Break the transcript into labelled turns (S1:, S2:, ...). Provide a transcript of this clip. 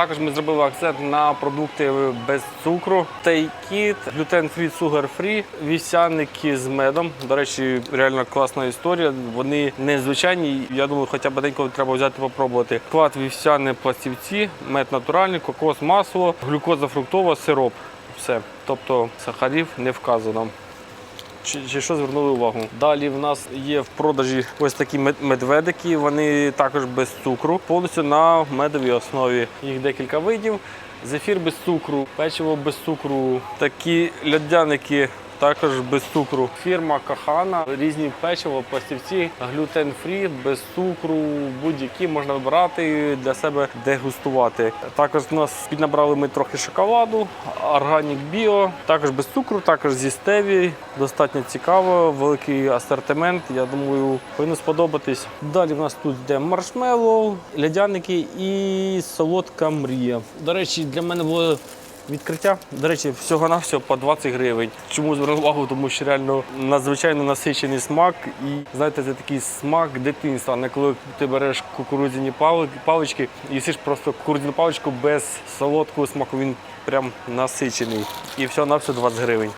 S1: Також ми зробили акцент на продукти без цукру. Тейкіт, глютен-фрі, сугар-фрі, вівсяники з медом. До речі, реально класна історія. Вони незвичайні. Я думаю, хоча б деколи треба взяти попробувати. Склад вівсяні пластівці, мед натуральний, кокос, масло, глюкоза фруктова, сироп. Все. Тобто сахарів не вказано. Чи, чи що звернули увагу? Далі в нас є в продажі ось такі мед- медведики. Вони також без цукру, повністю на медовій основі. Їх декілька видів. Зефір без цукру, печиво без цукру, такі льодяники. Також без цукру. Фірма Кахана, різні печиво, пластівці, глютен-фрі, без цукру, будь-які можна вибирати для себе дегустувати. Також у нас піднабрали ми трохи шоколаду, органік біо, також без цукру, також зі стеві. Достатньо цікаво, великий асортимент. Я думаю, повинно сподобатись. Далі в нас тут йде маршмеллоу, лядяники і солодка мрія. До речі, для мене було Відкриття, до речі, всього на всього по 20 гривень. Чому звернув увагу? Тому що реально надзвичайно насичений смак. І знаєте, це такий смак дитинства. Не коли ти береш кукурудзяні палички, і їсиш просто кукурудзяну паличку без солодкого смаку. Він прям насичений. І всього на все 20 гривень.